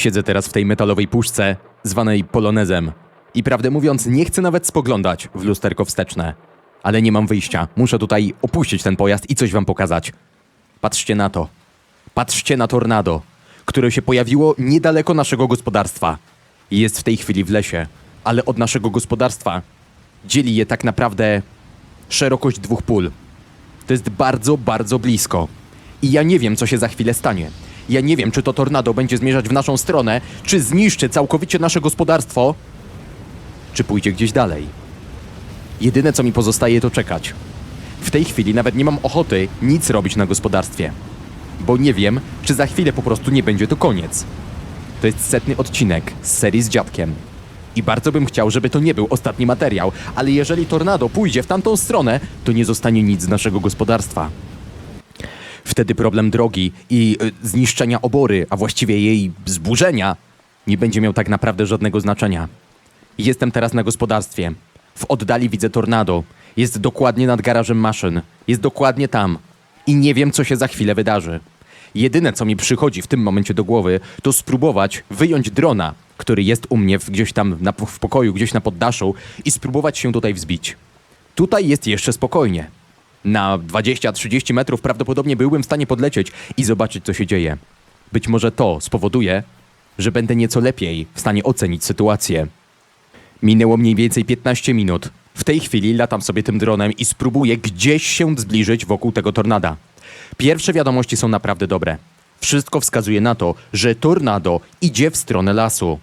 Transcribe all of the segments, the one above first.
Siedzę teraz w tej metalowej puszce, zwanej polonezem. I prawdę mówiąc, nie chcę nawet spoglądać w lusterko wsteczne. Ale nie mam wyjścia. Muszę tutaj opuścić ten pojazd i coś wam pokazać. Patrzcie na to. Patrzcie na tornado, które się pojawiło niedaleko naszego gospodarstwa. Jest w tej chwili w lesie, ale od naszego gospodarstwa dzieli je tak naprawdę szerokość dwóch pól. To jest bardzo, bardzo blisko. I ja nie wiem, co się za chwilę stanie. Ja nie wiem, czy to tornado będzie zmierzać w naszą stronę, czy zniszczy całkowicie nasze gospodarstwo, czy pójdzie gdzieś dalej. Jedyne, co mi pozostaje, to czekać. W tej chwili nawet nie mam ochoty nic robić na gospodarstwie, bo nie wiem, czy za chwilę po prostu nie będzie to koniec. To jest setny odcinek z serii z dziadkiem. I bardzo bym chciał, żeby to nie był ostatni materiał, ale jeżeli tornado pójdzie w tamtą stronę, to nie zostanie nic z naszego gospodarstwa. Wtedy problem drogi i y, zniszczenia obory, a właściwie jej zburzenia, nie będzie miał tak naprawdę żadnego znaczenia. Jestem teraz na gospodarstwie. W oddali widzę tornado. Jest dokładnie nad garażem maszyn. Jest dokładnie tam. I nie wiem, co się za chwilę wydarzy. Jedyne, co mi przychodzi w tym momencie do głowy, to spróbować wyjąć drona, który jest u mnie w, gdzieś tam na, w pokoju, gdzieś na poddaszu i spróbować się tutaj wzbić. Tutaj jest jeszcze spokojnie. Na 20-30 metrów prawdopodobnie byłbym w stanie podlecieć i zobaczyć, co się dzieje. Być może to spowoduje, że będę nieco lepiej w stanie ocenić sytuację. Minęło mniej więcej 15 minut. W tej chwili latam sobie tym dronem i spróbuję gdzieś się zbliżyć wokół tego tornada. Pierwsze wiadomości są naprawdę dobre. Wszystko wskazuje na to, że tornado idzie w stronę lasu.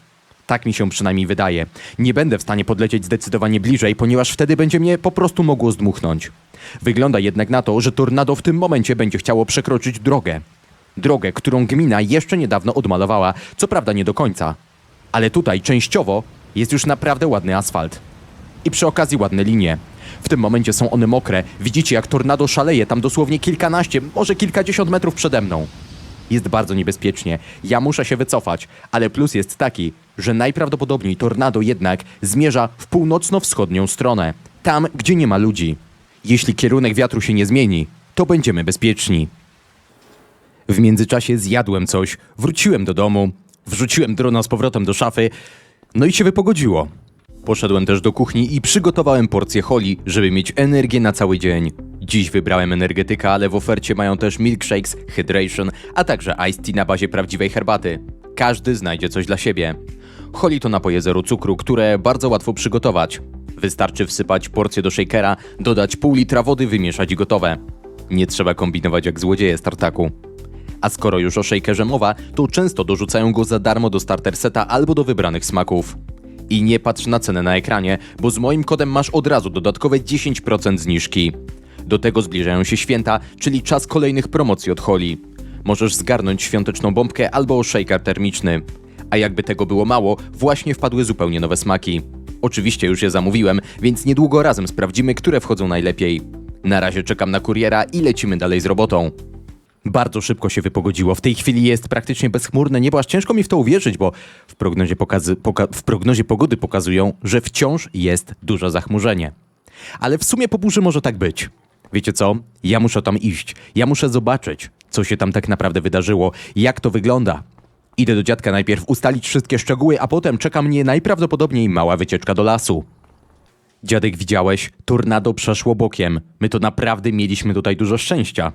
Tak mi się przynajmniej wydaje. Nie będę w stanie podlecieć zdecydowanie bliżej, ponieważ wtedy będzie mnie po prostu mogło zdmuchnąć. Wygląda jednak na to, że tornado w tym momencie będzie chciało przekroczyć drogę. Drogę, którą gmina jeszcze niedawno odmalowała, co prawda nie do końca. Ale tutaj częściowo jest już naprawdę ładny asfalt. I przy okazji ładne linie. W tym momencie są one mokre. Widzicie, jak tornado szaleje tam dosłownie kilkanaście, może kilkadziesiąt metrów przede mną. Jest bardzo niebezpiecznie. Ja muszę się wycofać, ale plus jest taki, że najprawdopodobniej tornado jednak zmierza w północno-wschodnią stronę, tam, gdzie nie ma ludzi. Jeśli kierunek wiatru się nie zmieni, to będziemy bezpieczni. W międzyczasie zjadłem coś, wróciłem do domu, wrzuciłem drona z powrotem do szafy, no i się wypogodziło. Poszedłem też do kuchni i przygotowałem porcję holi, żeby mieć energię na cały dzień. Dziś wybrałem energetyka, ale w ofercie mają też milkshakes, hydration, a także iced tea na bazie prawdziwej herbaty. Każdy znajdzie coś dla siebie. Holi to napoje zero cukru, które bardzo łatwo przygotować. Wystarczy wsypać porcję do shakera, dodać pół litra wody, wymieszać i gotowe. Nie trzeba kombinować jak złodzieje z tartaku. A skoro już o shakerze mowa, to często dorzucają go za darmo do starter seta albo do wybranych smaków. I nie patrz na cenę na ekranie, bo z moim kodem masz od razu dodatkowe 10% zniżki. Do tego zbliżają się święta, czyli czas kolejnych promocji od Holi. Możesz zgarnąć świąteczną bombkę albo shaker termiczny. A jakby tego było mało, właśnie wpadły zupełnie nowe smaki. Oczywiście już je zamówiłem, więc niedługo razem sprawdzimy, które wchodzą najlepiej. Na razie czekam na kuriera i lecimy dalej z robotą. Bardzo szybko się wypogodziło. W tej chwili jest praktycznie bezchmurne niebo, aż ciężko mi w to uwierzyć, bo w prognozie, pokazy, poka- w prognozie pogody pokazują, że wciąż jest duże zachmurzenie. Ale w sumie po burzy może tak być. Wiecie co? Ja muszę tam iść. Ja muszę zobaczyć, co się tam tak naprawdę wydarzyło, jak to wygląda. Idę do dziadka najpierw ustalić wszystkie szczegóły, a potem czeka mnie najprawdopodobniej mała wycieczka do lasu. Dziadek, widziałeś? Tornado przeszło bokiem. My to naprawdę mieliśmy tutaj dużo szczęścia.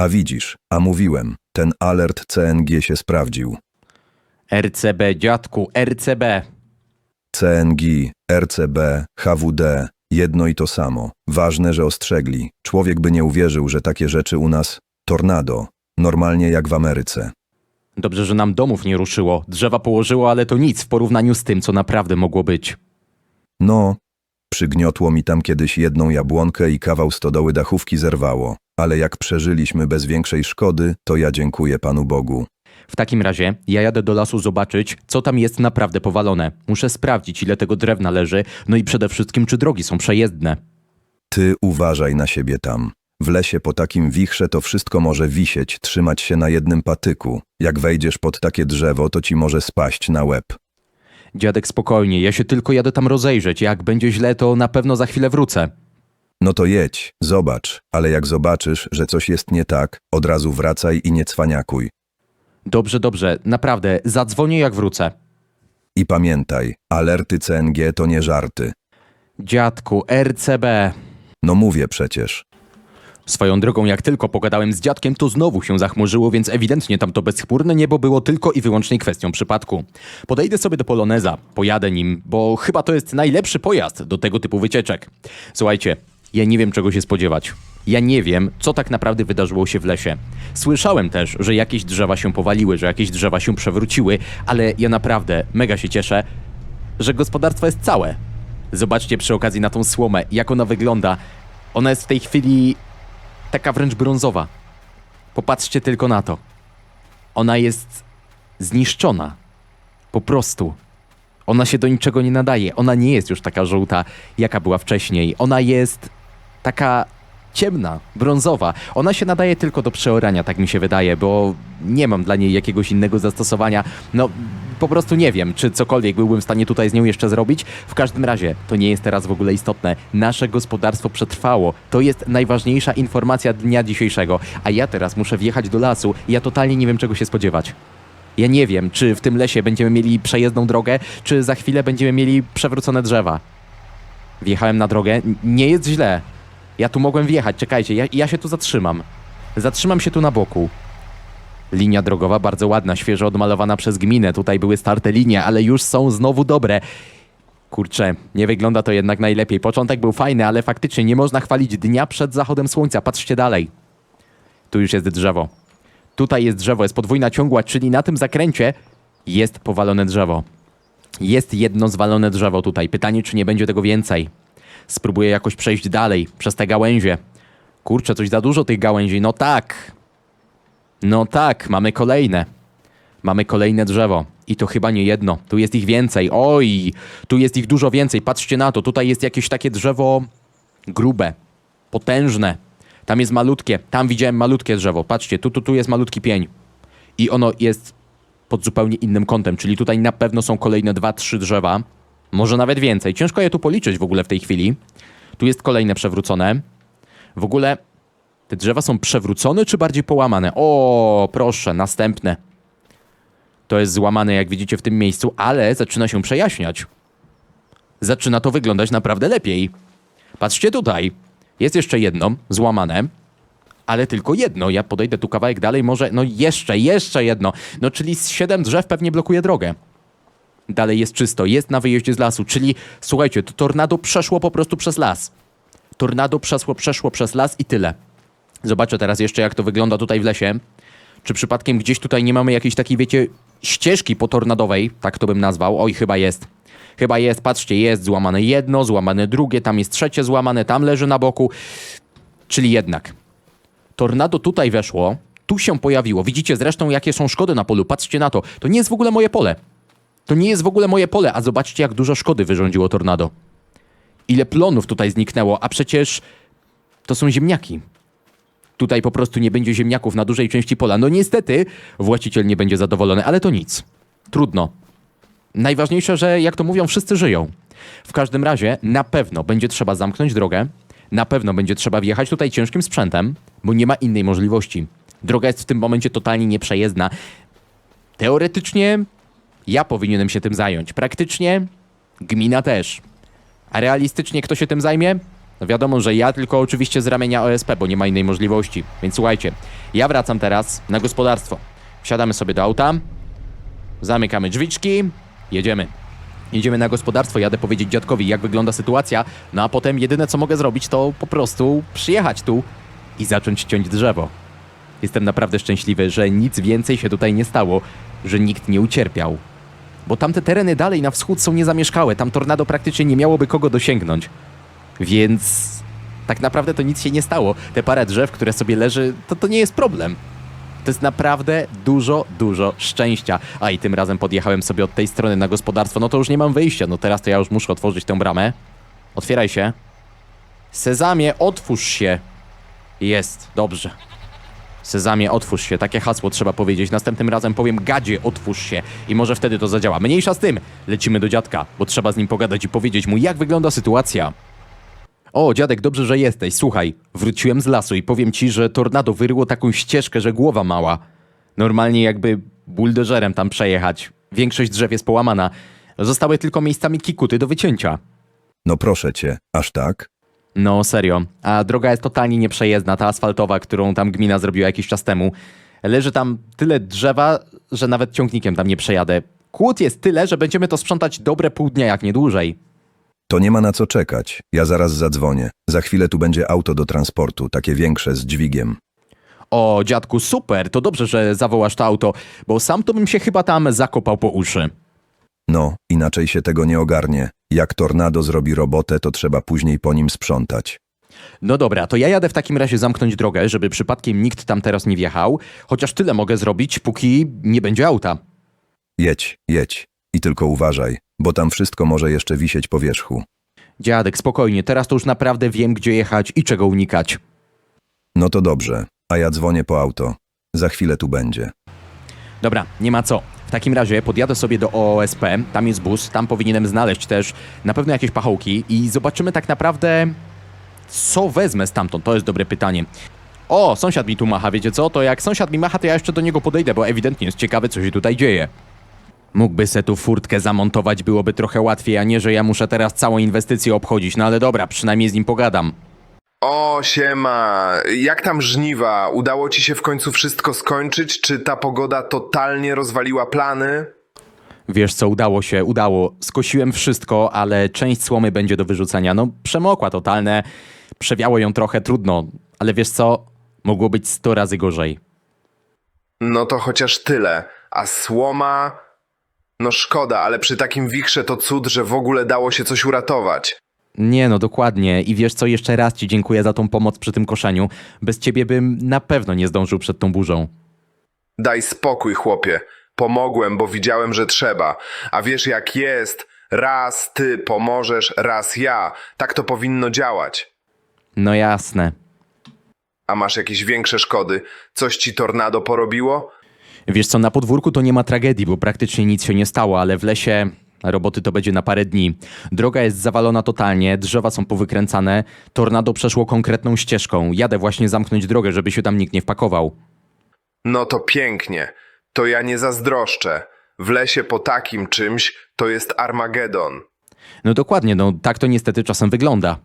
A widzisz, a mówiłem, ten alert CNG się sprawdził. RCB, dziadku, RCB. CNG, RCB, HWD, jedno i to samo. Ważne, że ostrzegli. Człowiek by nie uwierzył, że takie rzeczy u nas tornado, normalnie jak w Ameryce. Dobrze, że nam domów nie ruszyło. Drzewa położyło, ale to nic w porównaniu z tym, co naprawdę mogło być. No, przygniotło mi tam kiedyś jedną jabłonkę i kawał stodoły dachówki zerwało, ale jak przeżyliśmy bez większej szkody, to ja dziękuję Panu Bogu. W takim razie ja jadę do lasu zobaczyć, co tam jest naprawdę powalone. Muszę sprawdzić, ile tego drewna leży, no i przede wszystkim, czy drogi są przejezdne. Ty uważaj na siebie tam. W lesie po takim wichrze to wszystko może wisieć, trzymać się na jednym patyku. Jak wejdziesz pod takie drzewo, to ci może spaść na łeb. Dziadek, spokojnie, ja się tylko jadę tam rozejrzeć. Jak będzie źle, to na pewno za chwilę wrócę. No to jedź, zobacz, ale jak zobaczysz, że coś jest nie tak, od razu wracaj i nie cwaniakuj. Dobrze, dobrze, naprawdę, zadzwonię jak wrócę. I pamiętaj, alerty CNG to nie żarty. Dziadku, RCB. No mówię przecież. Swoją drogą, jak tylko pogadałem z dziadkiem, to znowu się zachmurzyło, więc ewidentnie tamto bezchmurne niebo było tylko i wyłącznie kwestią przypadku. Podejdę sobie do Poloneza, pojadę nim, bo chyba to jest najlepszy pojazd do tego typu wycieczek. Słuchajcie, ja nie wiem czego się spodziewać. Ja nie wiem, co tak naprawdę wydarzyło się w lesie. Słyszałem też, że jakieś drzewa się powaliły, że jakieś drzewa się przewróciły, ale ja naprawdę mega się cieszę, że gospodarstwo jest całe. Zobaczcie przy okazji na tą słomę, jak ona wygląda. Ona jest w tej chwili taka wręcz brązowa. Popatrzcie tylko na to. Ona jest zniszczona. Po prostu. Ona się do niczego nie nadaje. Ona nie jest już taka żółta, jaka była wcześniej. Ona jest taka ciemna, brązowa. Ona się nadaje tylko do przeorania, tak mi się wydaje, bo nie mam dla niej jakiegoś innego zastosowania. No, po prostu nie wiem, czy cokolwiek byłbym w stanie tutaj z nią jeszcze zrobić. W każdym razie, to nie jest teraz w ogóle istotne. Nasze gospodarstwo przetrwało. To jest najważniejsza informacja dnia dzisiejszego. A ja teraz muszę wjechać do lasu ja totalnie nie wiem, czego się spodziewać. Ja nie wiem, czy w tym lesie będziemy mieli przejezdną drogę, czy za chwilę będziemy mieli przewrócone drzewa. Wjechałem na drogę, nie jest źle. Ja tu mogłem wjechać, czekajcie, ja, ja się tu zatrzymam. Zatrzymam się tu na boku. Linia drogowa bardzo ładna, świeżo odmalowana przez gminę. Tutaj były starte linie, ale już są znowu dobre. Kurczę, nie wygląda to jednak najlepiej. Początek był fajny, ale faktycznie nie można chwalić dnia przed zachodem słońca. Patrzcie dalej. Tu już jest drzewo. Tutaj jest drzewo, jest podwójna ciągła, czyli na tym zakręcie jest powalone drzewo. Jest jedno zwalone drzewo tutaj. Pytanie, czy nie będzie tego więcej. Spróbuję jakoś przejść dalej, przez te gałęzie. Kurczę, coś za dużo tych gałęzi. No tak. No tak, mamy kolejne. Mamy kolejne drzewo. I to chyba nie jedno. Tu jest ich więcej. Oj, tu jest ich dużo więcej. Patrzcie na to. Tutaj jest jakieś takie drzewo grube, potężne. Tam jest malutkie. Tam widziałem malutkie drzewo. Patrzcie, tu, tu, tu jest malutki pień. I ono jest pod zupełnie innym kątem, czyli tutaj na pewno są kolejne dwa, trzy drzewa. Może nawet więcej. Ciężko je tu policzyć w ogóle w tej chwili. Tu jest kolejne przewrócone. W ogóle te drzewa są przewrócone czy bardziej połamane? O, proszę, następne. To jest złamane, jak widzicie, w tym miejscu, ale zaczyna się przejaśniać. Zaczyna to wyglądać naprawdę lepiej. Patrzcie tutaj. Jest jeszcze jedno, złamane. Ale tylko jedno. Ja podejdę tu kawałek dalej, może. No jeszcze, jeszcze jedno. No czyli z siedem drzew pewnie blokuje drogę. Dalej jest czysto, jest na wyjeździe z lasu, czyli słuchajcie, to tornado przeszło po prostu przez las. Tornado przeszło, przeszło przez las i tyle. Zobaczę teraz jeszcze, jak to wygląda tutaj w lesie. Czy przypadkiem gdzieś tutaj nie mamy jakiejś takiej, wiecie, ścieżki potornadowej, tak to bym nazwał. Oj, chyba jest. Chyba jest, patrzcie, jest złamane jedno, złamane drugie, tam jest trzecie złamane, tam leży na boku. Czyli jednak. Tornado tutaj weszło, tu się pojawiło. Widzicie zresztą, jakie są szkody na polu. Patrzcie na to. To nie jest w ogóle moje pole. To nie jest w ogóle moje pole, a zobaczcie, jak dużo szkody wyrządziło tornado. Ile plonów tutaj zniknęło, a przecież to są ziemniaki. Tutaj po prostu nie będzie ziemniaków na dużej części pola. No niestety, właściciel nie będzie zadowolony, ale to nic. Trudno. Najważniejsze, że jak to mówią, wszyscy żyją. W każdym razie na pewno będzie trzeba zamknąć drogę, na pewno będzie trzeba wjechać tutaj ciężkim sprzętem, bo nie ma innej możliwości. Droga jest w tym momencie totalnie nieprzejezdna. Teoretycznie ja powinienem się tym zająć. Praktycznie gmina też. A realistycznie kto się tym zajmie? No wiadomo, że ja tylko oczywiście z ramienia OSP, bo nie ma innej możliwości. Więc słuchajcie, ja wracam teraz na gospodarstwo. Wsiadamy sobie do auta, zamykamy drzwiczki, jedziemy. Jedziemy na gospodarstwo, jadę powiedzieć dziadkowi, jak wygląda sytuacja, no a potem jedyne co mogę zrobić, to po prostu przyjechać tu i zacząć ciąć drzewo. Jestem naprawdę szczęśliwy, że nic więcej się tutaj nie stało, że nikt nie ucierpiał. Bo tamte tereny dalej na wschód są niezamieszkałe, tam tornado praktycznie nie miałoby kogo dosięgnąć. Więc tak naprawdę to nic się nie stało. Te parę drzew, które sobie leży, to to nie jest problem. To jest naprawdę dużo, dużo szczęścia. A i tym razem podjechałem sobie od tej strony na gospodarstwo. No to już nie mam wyjścia. No teraz to ja już muszę otworzyć tę bramę. Otwieraj się. Sezamie, otwórz się. Jest, dobrze. Sezamie, otwórz się. Takie hasło trzeba powiedzieć. Następnym razem powiem gadzie, otwórz się. I może wtedy to zadziała. Mniejsza z tym. Lecimy do dziadka, bo trzeba z nim pogadać i powiedzieć mu, jak wygląda sytuacja. O, dziadek, dobrze, że jesteś. Słuchaj, wróciłem z lasu i powiem ci, że tornado wyryło taką ścieżkę, że głowa mała. Normalnie jakby buldożerem tam przejechać. Większość drzew jest połamana. Zostały tylko miejscami kikuty do wycięcia. No proszę cię, aż tak? No serio, a droga jest totalnie nieprzejezdna, ta asfaltowa, którą tam gmina zrobiła jakiś czas temu. Leży tam tyle drzewa, że nawet ciągnikiem tam nie przejadę. Kłód jest tyle, że będziemy to sprzątać dobre pół dnia, jak nie dłużej. To nie ma na co czekać. Ja zaraz zadzwonię. Za chwilę tu będzie auto do transportu, takie większe z dźwigiem. O, dziadku, super, to dobrze, że zawołasz to auto, bo sam to bym się chyba tam zakopał po uszy. No, inaczej się tego nie ogarnie. Jak tornado zrobi robotę, to trzeba później po nim sprzątać. No dobra, to ja jadę w takim razie zamknąć drogę, żeby przypadkiem nikt tam teraz nie wjechał, chociaż tyle mogę zrobić, póki nie będzie auta. Jedź, jedź. I tylko uważaj, bo tam wszystko może jeszcze wisieć po wierzchu. Dziadek, spokojnie, teraz to już naprawdę wiem, gdzie jechać i czego unikać. No to dobrze, a ja dzwonię po auto. Za chwilę tu będzie. Dobra, nie ma co. W takim razie podjadę sobie do OOSP, tam jest bus, tam powinienem znaleźć też na pewno jakieś pachołki i zobaczymy tak naprawdę, co wezmę stamtąd. To jest dobre pytanie. O, sąsiad mi tu macha, wiecie co? To jak sąsiad mi macha, to ja jeszcze do niego podejdę, bo ewidentnie jest ciekawe, co się tutaj dzieje. Mógłby se tu furtkę zamontować, byłoby trochę łatwiej, a nie, że ja muszę teraz całą inwestycję obchodzić. No ale dobra, przynajmniej z nim pogadam. O, siema. Jak tam żniwa? Udało ci się w końcu wszystko skończyć? Czy ta pogoda totalnie rozwaliła plany? Wiesz co, udało się, udało. Skosiłem wszystko, ale część słomy będzie do wyrzucenia. No, przemokła totalne, przewiało ją trochę, trudno. Ale wiesz co, mogło być 100 razy gorzej. No to chociaż tyle. A słoma? No szkoda, ale przy takim wichrze to cud, że w ogóle dało się coś uratować. Nie no, dokładnie. I wiesz co, jeszcze raz ci dziękuję za tą pomoc przy tym koszeniu. Bez ciebie bym na pewno nie zdążył przed tą burzą. Daj spokój, chłopie. Pomogłem, bo widziałem, że trzeba. A wiesz jak jest? Raz ty pomożesz, raz ja. Tak to powinno działać. No jasne. A masz jakieś większe szkody? Coś ci tornado porobiło? Wiesz co, na podwórku to nie ma tragedii, bo praktycznie nic się nie stało, ale w lesie roboty to będzie na parę dni. Droga jest zawalona totalnie, drzewa są powykręcane, tornado przeszło konkretną ścieżką. Jadę właśnie zamknąć drogę, żeby się tam nikt nie wpakował. No to pięknie. To ja nie zazdroszczę. W lesie po takim czymś to jest Armagedon. No dokładnie, no tak to niestety czasem wygląda.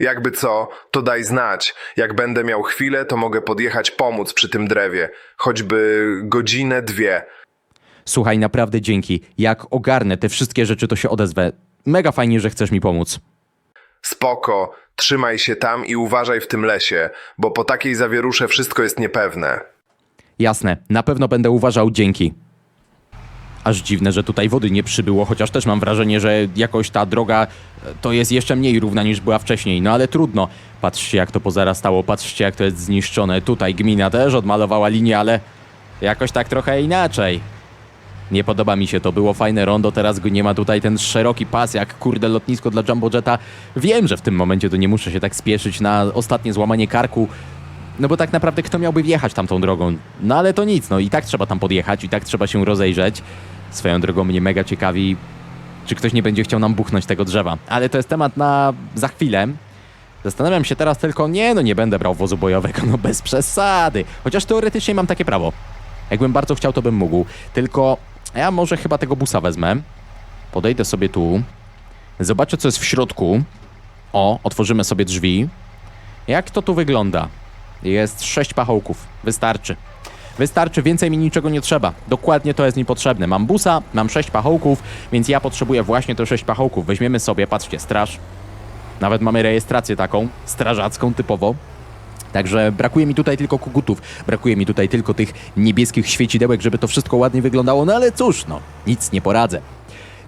Jakby co, to daj znać. Jak będę miał chwilę, to mogę podjechać pomóc przy tym drewie. Choćby godzinę, dwie. Słuchaj, naprawdę dzięki. Jak ogarnę te wszystkie rzeczy, to się odezwę. Mega fajnie, że chcesz mi pomóc. Spoko, trzymaj się tam i uważaj w tym lesie, bo po takiej zawierusze wszystko jest niepewne. Jasne, na pewno będę uważał dzięki. Aż dziwne, że tutaj wody nie przybyło, chociaż też mam wrażenie, że jakoś ta droga e, to jest jeszcze mniej równa niż była wcześniej. No ale trudno. Patrzcie jak to pozarastało, patrzcie jak to jest zniszczone. Tutaj gmina też odmalowała linię, ale jakoś tak trochę inaczej. Nie podoba mi się to, było fajne rondo, teraz go nie ma tutaj ten szeroki pas, jak kurde lotnisko dla Jumbo Jetta. Wiem, że w tym momencie to nie muszę się tak spieszyć na ostatnie złamanie karku, no bo tak naprawdę kto miałby wjechać tamtą drogą? No ale to nic, no i tak trzeba tam podjechać, i tak trzeba się rozejrzeć. Swoją drogą mnie mega ciekawi, czy ktoś nie będzie chciał nam buchnąć tego drzewa. Ale to jest temat na za chwilę. Zastanawiam się teraz tylko, nie no nie będę brał wozu bojowego, no bez przesady. Chociaż teoretycznie mam takie prawo. Jakbym bardzo chciał, to bym mógł. Tylko ja może chyba tego busa wezmę. Podejdę sobie tu. Zobaczę, co jest w środku. O, otworzymy sobie drzwi. Jak to tu wygląda? Jest sześć pachołków. Wystarczy. Wystarczy, więcej mi niczego nie trzeba. Dokładnie to jest mi potrzebne. Mam busa, mam sześć pachołków, więc ja potrzebuję właśnie te sześć pachołków. Weźmiemy sobie, patrzcie, straż. Nawet mamy rejestrację taką, strażacką typowo. Także brakuje mi tutaj tylko kugutów, brakuje mi tutaj tylko tych niebieskich świecidełek, żeby to wszystko ładnie wyglądało, no ale cóż, no, nic nie poradzę.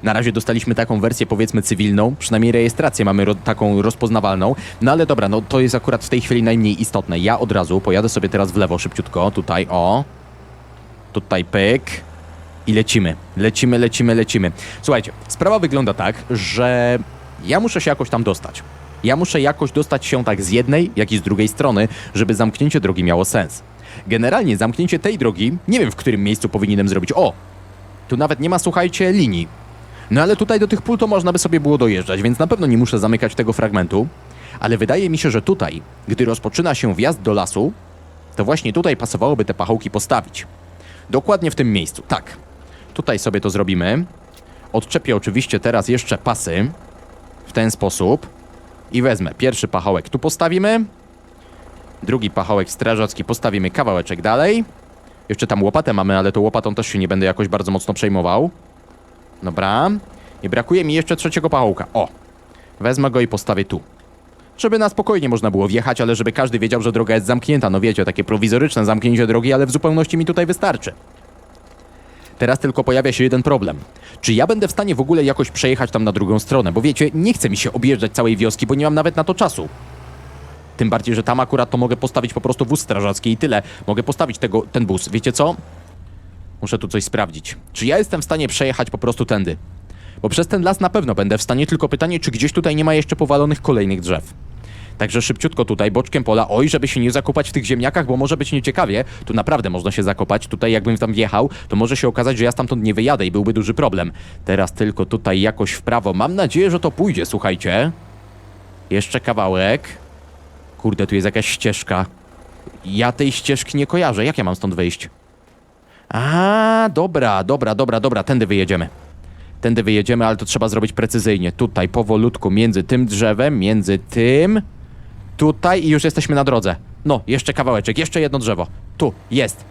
Na razie dostaliśmy taką wersję powiedzmy cywilną, przynajmniej rejestrację mamy ro taką rozpoznawalną, no ale dobra, no to jest akurat w tej chwili najmniej istotne. Ja od razu pojadę sobie teraz w lewo szybciutko, tutaj o, tutaj pyk i lecimy, lecimy, lecimy, lecimy. Słuchajcie, sprawa wygląda tak, że ja muszę się jakoś tam dostać. Ja muszę jakoś dostać się tak z jednej, jak i z drugiej strony, żeby zamknięcie drogi miało sens. Generalnie zamknięcie tej drogi, nie wiem w którym miejscu powinienem zrobić. O! Tu nawet nie ma, słuchajcie, linii. No ale tutaj do tych pól to można by sobie było dojeżdżać, więc na pewno nie muszę zamykać tego fragmentu. Ale wydaje mi się, że tutaj, gdy rozpoczyna się wjazd do lasu, to właśnie tutaj pasowałoby te pachołki postawić. Dokładnie w tym miejscu, tak. Tutaj sobie to zrobimy. Odczepię oczywiście teraz jeszcze pasy w ten sposób i wezmę pierwszy pachołek tu postawimy, drugi pachołek strażacki postawimy kawałeczek dalej. Jeszcze tam łopatę mamy, ale to łopatą też się nie będę jakoś bardzo mocno przejmował. Dobra. I brakuje mi jeszcze trzeciego pachołka. O! Wezmę go i postawię tu. Żeby na spokojnie można było wjechać, ale żeby każdy wiedział, że droga jest zamknięta. No wiecie, takie prowizoryczne zamknięcie drogi, ale w zupełności mi tutaj wystarczy. Teraz tylko pojawia się jeden problem. Czy ja będę w stanie w ogóle jakoś przejechać tam na drugą stronę? Bo wiecie, nie chce mi się objeżdżać całej wioski, bo nie mam nawet na to czasu. Tym bardziej, że tam akurat to mogę postawić po prostu wóz strażacki i tyle. Mogę postawić tego, ten bus. Wiecie co? Muszę tu coś sprawdzić. Czy ja jestem w stanie przejechać po prostu tędy? Bo przez ten las na pewno będę w stanie, tylko pytanie, czy gdzieś tutaj nie ma jeszcze powalonych kolejnych drzew. Także szybciutko tutaj, boczkiem pola, oj, żeby się nie zakopać w tych ziemniakach, bo może być nieciekawie. Tu naprawdę można się zakopać. Tutaj jakbym tam wjechał, to może się okazać, że ja stamtąd nie wyjadę i byłby duży problem. Teraz tylko tutaj jakoś w prawo. Mam nadzieję, że to pójdzie, słuchajcie. Jeszcze kawałek. Kurde, tu jest jakaś ścieżka. Ja tej ścieżki nie kojarzę. Jak ja mam stąd wyjść? A, dobra, dobra, dobra, dobra, tędy wyjedziemy. Tędy wyjedziemy, ale to trzeba zrobić precyzyjnie. Tutaj, powolutku, między tym drzewem, między tym. Tutaj i już jesteśmy na drodze. No, jeszcze kawałeczek, jeszcze jedno drzewo. Tu, jest.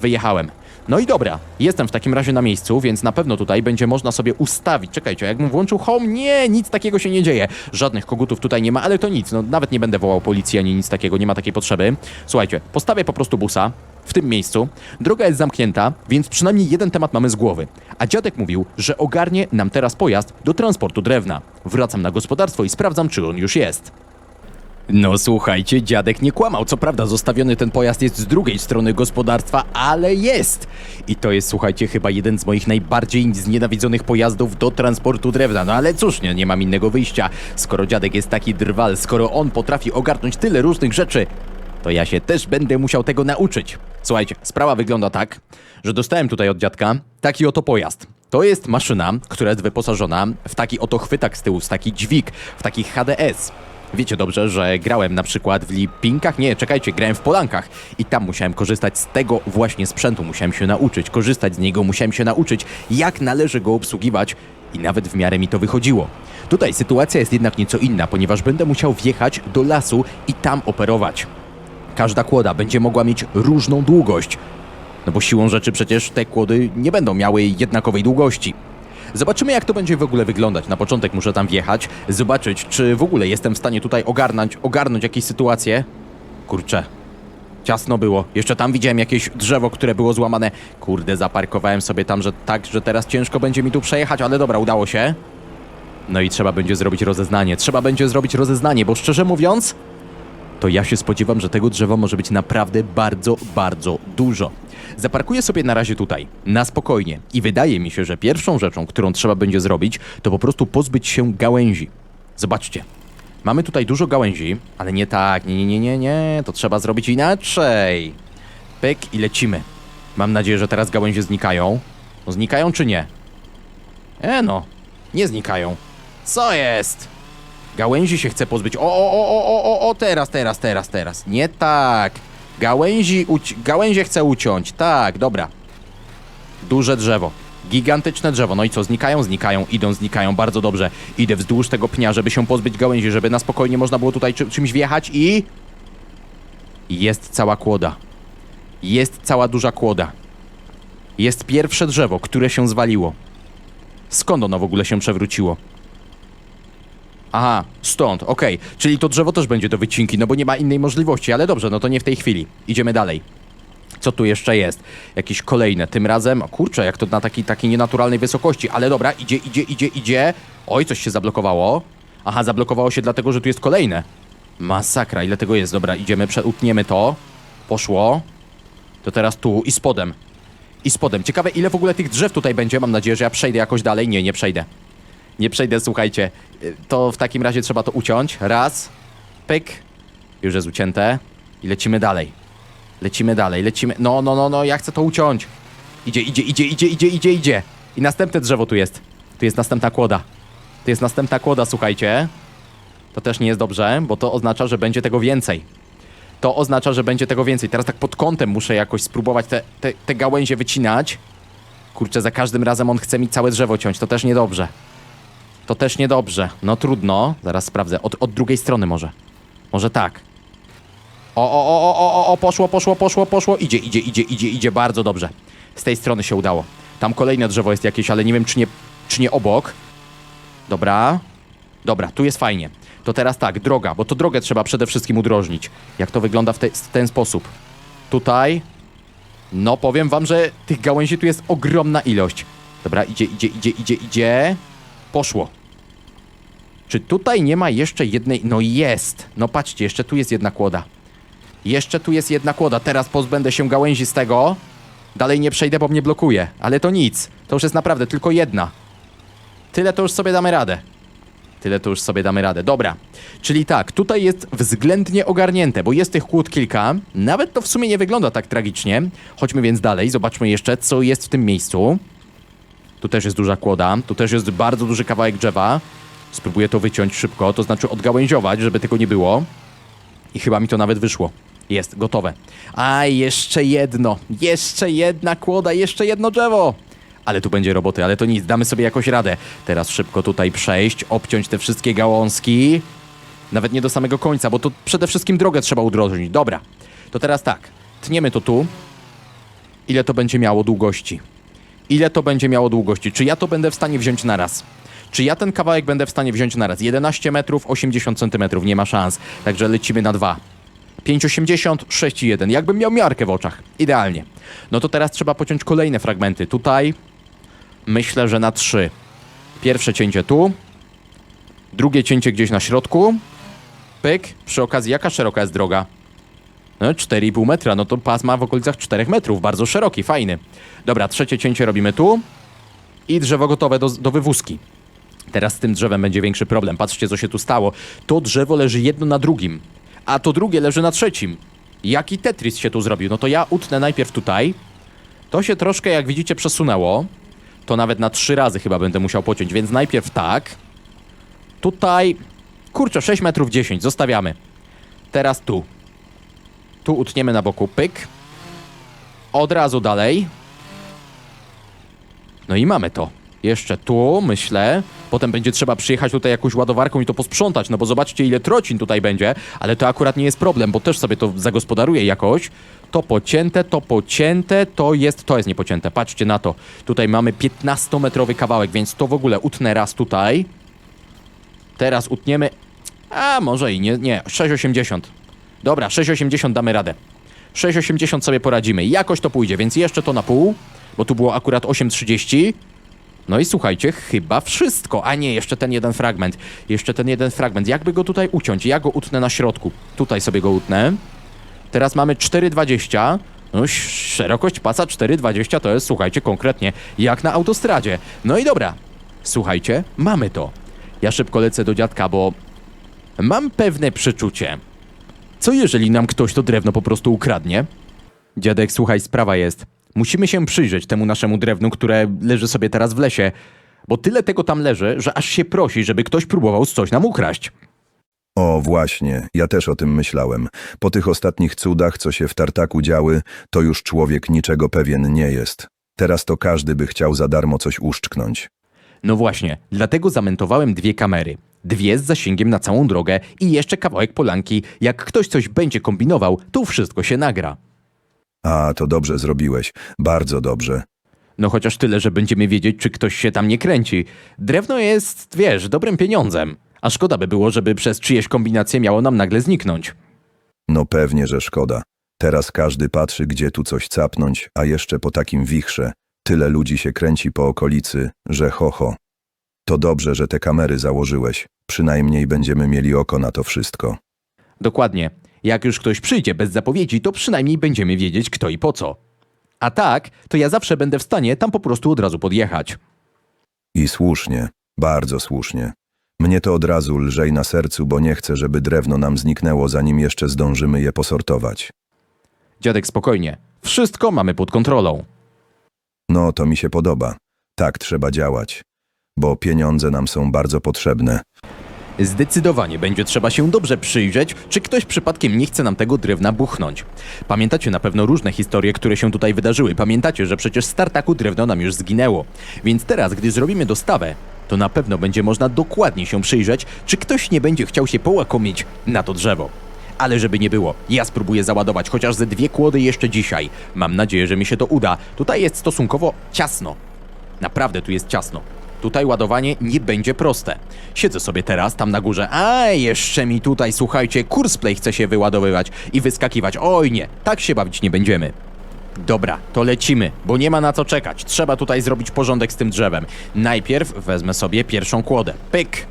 Wyjechałem. No i dobra, jestem w takim razie na miejscu, więc na pewno tutaj będzie można sobie ustawić. Czekajcie, jakbym włączył home, nie, nic takiego się nie dzieje. Żadnych kogutów tutaj nie ma, ale to nic, no nawet nie będę wołał policji ani nic takiego, nie ma takiej potrzeby. Słuchajcie, postawię po prostu busa w tym miejscu. Droga jest zamknięta, więc przynajmniej jeden temat mamy z głowy. A dziadek mówił, że ogarnie nam teraz pojazd do transportu drewna. Wracam na gospodarstwo i sprawdzam, czy on już jest. No słuchajcie, dziadek nie kłamał. Co prawda zostawiony ten pojazd jest z drugiej strony gospodarstwa, ale jest. I to jest, słuchajcie, chyba jeden z moich najbardziej znienawidzonych pojazdów do transportu drewna. No ale cóż, nie, nie mam innego wyjścia. Skoro dziadek jest taki drwal, skoro on potrafi ogarnąć tyle różnych rzeczy, to ja się też będę musiał tego nauczyć. Słuchajcie, sprawa wygląda tak, że dostałem tutaj od dziadka taki oto pojazd. To jest maszyna, która jest wyposażona w taki oto chwytak z tyłu, w taki dźwig, w taki HDS. Wiecie dobrze, że grałem na przykład w Lipinkach, nie, czekajcie, grałem w Polankach i tam musiałem korzystać z tego właśnie sprzętu, musiałem się nauczyć korzystać z niego, musiałem się nauczyć, jak należy go obsługiwać i nawet w miarę mi to wychodziło. Tutaj sytuacja jest jednak nieco inna, ponieważ będę musiał wjechać do lasu i tam operować. Każda kłoda będzie mogła mieć różną długość. No bo siłą rzeczy przecież te kłody nie będą miały jednakowej długości. Zobaczymy, jak to będzie w ogóle wyglądać. Na początek muszę tam wjechać, zobaczyć, czy w ogóle jestem w stanie tutaj ogarnąć, ogarnąć jakieś sytuacje. Kurczę, ciasno było. Jeszcze tam widziałem jakieś drzewo, które było złamane. Kurde, zaparkowałem sobie tam, że tak, że teraz ciężko będzie mi tu przejechać, ale dobra, udało się. No i trzeba będzie zrobić rozeznanie. Trzeba będzie zrobić rozeznanie, bo szczerze mówiąc, to ja się spodziewam, że tego drzewa może być naprawdę bardzo, bardzo dużo. Zaparkuję sobie na razie tutaj, na spokojnie. I wydaje mi się, że pierwszą rzeczą, którą trzeba będzie zrobić, to po prostu pozbyć się gałęzi. Zobaczcie. Mamy tutaj dużo gałęzi, ale nie tak, nie, nie, nie, nie, to trzeba zrobić inaczej. Pyk i lecimy. Mam nadzieję, że teraz gałęzie znikają. No znikają czy nie? E no, nie znikają. Co jest? Gałęzi się chce pozbyć. O, o, o, o, o, o, o, teraz, teraz, teraz, teraz. Nie tak. Gałęzi, gałęzie chcę uciąć. Tak, dobra. Duże drzewo. Gigantyczne drzewo. No i co, znikają? Znikają, idą, znikają. Bardzo dobrze. Idę wzdłuż tego pnia, żeby się pozbyć gałęzi, żeby na spokojnie można było tutaj czy, czymś wjechać i... Jest cała kłoda. Jest cała duża kłoda. Jest pierwsze drzewo, które się zwaliło. Skąd ono w ogóle się przewróciło? Aha, stąd, okej. Czyli to drzewo też będzie do wycinki, no bo nie ma innej możliwości, ale dobrze, no to nie w tej chwili. Idziemy dalej. Co tu jeszcze jest? Jakieś kolejne. Tym razem, o kurczę, jak to na takiej takiej nienaturalnej wysokości, ale dobra, idzie, idzie, idzie, idzie. Oj, coś się zablokowało. Aha, zablokowało się dlatego, że tu jest kolejne. Masakra, ile tego jest? Dobra, idziemy, prze- utniemy to. Poszło. To teraz tu i spodem. I spodem. Ciekawe, ile w ogóle tych drzew tutaj będzie. Mam nadzieję, że ja przejdę jakoś dalej. Nie, nie przejdę. Nie przejdę, słuchajcie. To w takim razie trzeba to uciąć. Raz. Pyk. Już jest ucięte. I lecimy dalej. Lecimy dalej, lecimy. No, no, no, no, ja chcę to uciąć. Idzie, idzie, idzie, idzie, idzie, idzie, idzie. I następne drzewo tu jest. Tu jest następna kłoda. Tu jest następna kłoda, słuchajcie. To też nie jest dobrze, bo to oznacza, że będzie tego więcej. to oznacza, że będzie tego więcej. Teraz tak pod kątem muszę jakoś spróbować te, te, te gałęzie wycinać. Kurczę, za każdym razem on chce mi całe drzewo ciąć, to też niedobrze. To też niedobrze. No trudno, zaraz sprawdzę. Od, od drugiej strony może. Może tak. O, o, o, o, o, o, poszło, poszło, poszło, poszło. Idzie, idzie, idzie, idzie, idzie, bardzo dobrze. Z tej strony się udało. Tam kolejne drzewo jest jakieś, ale nie wiem, czy nie, czy nie obok. Dobra. Dobra, tu jest fajnie. To teraz tak, droga, bo to drogę trzeba przede wszystkim udrożnić. Jak to wygląda w, te, w ten sposób? Tutaj. No, powiem wam, że tych gałęzi tu jest ogromna ilość. Dobra, idzie, idzie, idzie, idzie, idzie. Poszło. Czy tutaj nie ma jeszcze jednej? No jest. No patrzcie, jeszcze tu jest jedna kłoda. Jeszcze tu jest jedna kłoda. Teraz pozbędę się gałęzi z tego. Dalej nie przejdę, bo mnie blokuje. Ale to nic. To już jest naprawdę tylko jedna. Tyle to już sobie damy radę. Tyle to już sobie damy radę. Dobra. Czyli tak, tutaj jest względnie ogarnięte, bo jest tych kłód kilka. Nawet to w sumie nie wygląda tak tragicznie. Chodźmy więc dalej, zobaczmy jeszcze, co jest w tym miejscu. Tu też jest duża kłoda, tu też jest bardzo duży kawałek drzewa. Spróbuję to wyciąć szybko, to znaczy odgałęziować, żeby tego nie było. I chyba mi to nawet wyszło. Jest, gotowe. A, jeszcze jedno. Jeszcze jedna kłoda, jeszcze jedno drzewo. Ale tu będzie roboty, ale to nic, damy sobie jakoś radę. Teraz szybko tutaj przejść, obciąć te wszystkie gałązki. Nawet nie do samego końca, bo to przede wszystkim drogę trzeba udrożnić. Dobra, to teraz tak. Tniemy to tu. Ile to będzie miało długości? Ile to będzie miało długości? Czy ja to będę w stanie wziąć na raz? Czy ja ten kawałek będę w stanie wziąć na raz? 11 metrów, 80 centymetrów, nie ma szans. Także lecimy na dwa. 5,80, 6,1. Jakbym miał miarkę w oczach. Idealnie. No to teraz trzeba pociąć kolejne fragmenty. Tutaj myślę, że na 3. Pierwsze cięcie tu. Drugie cięcie gdzieś na środku. Pyk. Przy okazji, jaka szeroka jest droga? No, 4,5 metra, no to pas ma w okolicach 4 metrów, bardzo szeroki, fajny. Dobra, trzecie cięcie robimy tu i drzewo gotowe do, do wywózki. Teraz z tym drzewem będzie większy problem. Patrzcie, co się tu stało. To drzewo leży jedno na drugim, a to drugie leży na trzecim. Jaki Tetris się tu zrobił? No to ja utnę najpierw tutaj. To się troszkę, jak widzicie, przesunęło. To nawet na trzy razy chyba będę musiał pociąć, więc najpierw tak. Tutaj, kurczę, 6 metrów 10, zostawiamy. Teraz tu. Tu utniemy na boku pyk. Od razu dalej. No i mamy to. Jeszcze tu, myślę. Potem będzie trzeba przyjechać tutaj jakąś ładowarką i to posprzątać, no bo zobaczcie ile trocin tutaj będzie, ale to akurat nie jest problem, bo też sobie to zagospodaruję jakoś. To pocięte, to pocięte, to jest, to jest niepocięte, patrzcie na to. Tutaj mamy 15-metrowy kawałek, więc to w ogóle utnę raz tutaj. Teraz utniemy, a może i nie, nie, 6,80. Dobra, 6,80 damy radę. 6,80 sobie poradzimy. Jakoś to pójdzie, więc jeszcze to na pół, bo tu było akurat 8,30. No i słuchajcie, chyba wszystko. A nie, jeszcze ten jeden fragment. Jeszcze ten jeden fragment. Jakby go tutaj uciąć? Ja go utnę na środku. Tutaj sobie go utnę. Teraz mamy 4,20. No, szerokość pasa 4,20 to jest, słuchajcie, konkretnie jak na autostradzie. No i dobra. Słuchajcie, mamy to. Ja szybko lecę do dziadka, bo mam pewne przeczucie. Co jeżeli nam ktoś to drewno po prostu ukradnie? Dziadek, słuchaj, sprawa jest. Musimy się przyjrzeć temu naszemu drewnu, które leży sobie teraz w lesie, bo tyle tego tam leży, że aż się prosi, żeby ktoś próbował coś nam ukraść. O, właśnie, ja też o tym myślałem. Po tych ostatnich cudach, co się w tartaku działy, to już człowiek niczego pewien nie jest. Teraz to każdy by chciał za darmo coś uszczknąć. No właśnie, dlatego zamentowałem dwie kamery. Dwie z zasięgiem na całą drogę i jeszcze kawałek polanki. Jak ktoś coś będzie kombinował, to wszystko się nagra. A, to dobrze zrobiłeś. Bardzo dobrze. No chociaż tyle, że będziemy wiedzieć, czy ktoś się tam nie kręci. Drewno jest, wiesz, dobrym pieniądzem. A szkoda by było, żeby przez czyjeś kombinacje miało nam nagle zniknąć. No pewnie, że szkoda. Teraz każdy patrzy, gdzie tu coś capnąć, a jeszcze po takim wichrze. Tyle ludzi się kręci po okolicy, że ho, ho. To dobrze, że te kamery założyłeś. Przynajmniej będziemy mieli oko na to wszystko. Dokładnie. Jak już ktoś przyjdzie bez zapowiedzi, to przynajmniej będziemy wiedzieć kto i po co. A tak, to ja zawsze będę w stanie tam po prostu od razu podjechać. I słusznie, bardzo słusznie. Mnie to od razu lżej na sercu, bo nie chcę, żeby drewno nam zniknęło, zanim jeszcze zdążymy je posortować. Dziadek, spokojnie. Wszystko mamy pod kontrolą. No, to mi się podoba. Tak trzeba działać, bo pieniądze nam są bardzo potrzebne. Zdecydowanie będzie trzeba się dobrze przyjrzeć, czy ktoś przypadkiem nie chce nam tego drewna buchnąć. Pamiętacie na pewno różne historie, które się tutaj wydarzyły. Pamiętacie, że przecież z tartaku drewno nam już zginęło. Więc teraz, gdy zrobimy dostawę, to na pewno będzie można dokładnie się przyjrzeć, czy ktoś nie będzie chciał się połakomić na to drzewo. Ale żeby nie było, ja spróbuję załadować chociaż ze dwie kłody jeszcze dzisiaj. Mam nadzieję, że mi się to uda. Tutaj jest stosunkowo ciasno. Naprawdę tu jest ciasno. Tutaj ładowanie nie będzie proste. Siedzę sobie teraz tam na górze. A jeszcze mi tutaj, słuchajcie, kursplay chce się wyładowywać i wyskakiwać. Oj nie, tak się bawić nie będziemy. Dobra, to lecimy, bo nie ma na co czekać. Trzeba tutaj zrobić porządek z tym drzewem. Najpierw wezmę sobie pierwszą kłodę. Pyk!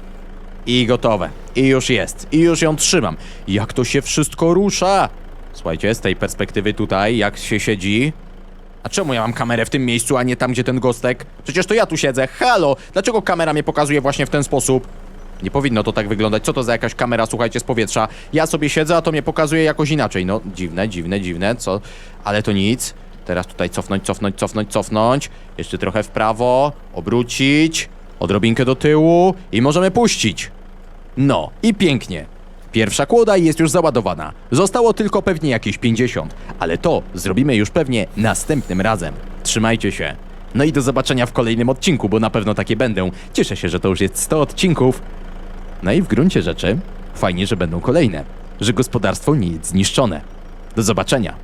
I gotowe. I już jest. I już ją trzymam. Jak to się wszystko rusza? Słuchajcie, z tej perspektywy tutaj, jak się siedzi. A czemu ja mam kamerę w tym miejscu, a nie tam, gdzie ten gostek? Przecież to ja tu siedzę. Halo! Dlaczego kamera mnie pokazuje właśnie w ten sposób? Nie powinno to tak wyglądać. Co to za jakaś kamera, słuchajcie, z powietrza? Ja sobie siedzę, a to mnie pokazuje jakoś inaczej. No, dziwne, dziwne, dziwne, co? Ale to nic. Teraz tutaj cofnąć, cofnąć, cofnąć, cofnąć. Jeszcze trochę w prawo, obrócić, odrobinkę do tyłu i możemy puścić. No, i pięknie. Pierwsza kłoda jest już załadowana. Zostało tylko pewnie jakieś 50, ale to zrobimy już pewnie następnym razem. Trzymajcie się. No i do zobaczenia w kolejnym odcinku, bo na pewno takie będą. Cieszę się, że to już jest 100 odcinków. No i w gruncie rzeczy fajnie, że będą kolejne, że gospodarstwo nie jest zniszczone. Do zobaczenia.